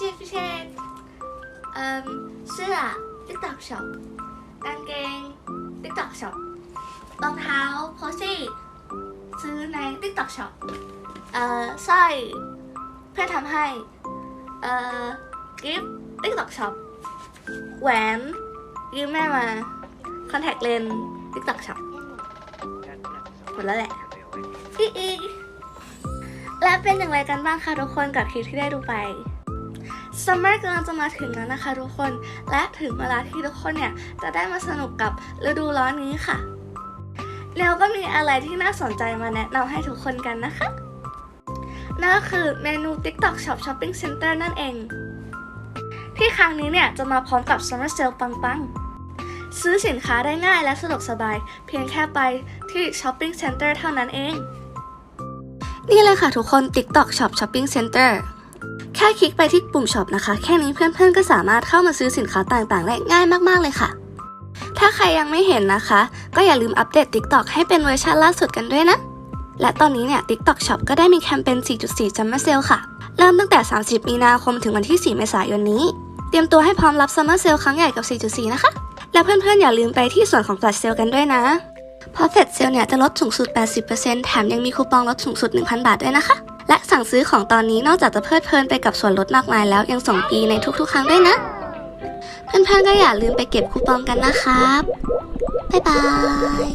เชนพิเช่นเอ่มเสื้อ TikTok Shop กางเกง TikTok Shop รองเท้าโพซี่ซื้อใน TikTok Shop เอ่อสร้อยเพื่อทำให้ เอ่อกิฟต์ TikTok Shop แหวนยืมแม่มา คอนแทคเลน TikTok Shop หมดแล้วแหละอีอีและเป็นอย่างไรกันบ้างคะทุกคนกับคลิปที่ได้ดูไป ซัมเมอร์กำลังจะมาถึงแล้วนะคะทุกคน และถึงเวลาที่ทุกคนเนี่ย จะได้มาสนุกกับฤดูร้อนนี้ค่ะ แล้วก็มีอะไรที่น่าสนใจมาแนะนำให้ทุกคนกันนะคะ นั่นก็คือเมนู TikTok Shop Shopping Center นั่นเอง ที่ครั้งนี้เนี่ย จะมาพร้อมกับ Summer Sale ปังๆ ซื้อสินค้าได้ง่ายและสะดวกสบาย เพียงแค่ไปที่ Shopping Center เท่านั้นเอง นี่เลยค่ะทุกคน TikTok Shop Shopping Center แค่คลิกไปที่ปุ่ม Shop นะคะ แค่นี้เพื่อนๆก็สามารถเข้ามาซื้อสินค้าต่างๆได้ง่ายมากๆเลยค่ะ ถ้าใครยังไม่เห็นนะคะ ก็อย่าลืมอัปเดต TikTok ให้เป็นเวอร์ชันล่าสุดกันด้วยนะ และตอนนี้เนี่ย TikTok Shop ก็ได้มีแคมเปญ 4.4 Summer Sale ค่ะ เริ่มตั้งแต่ 30 มีนาคมถึงวันที่ 4 เมษายนนี้ เตรียมตัวให้พร้อมรับ Summer Sale ครั้งใหญ่กับ 4.4 นะคะ และเพื่อนๆอย่าลืมไปที่ส่วนของ Flash Sale กันด้วยนะเพราะ Flash Sale เนี่ยจะลดสูงสุด 80%แถมยังมีคูปองลดสูงสุด 1,000 บาทด้วยนะคะ และสั่งซื้อของตอนนี้นอกจากจะเพลิดเพลินไปกับส่วนลดมากมายแล้วยังส่งปีในทุกๆ ครั้งด้วยนะ เพื่อนๆก็อย่าลืมไปเก็บคูปองกันนะครับ บ๊ายบาย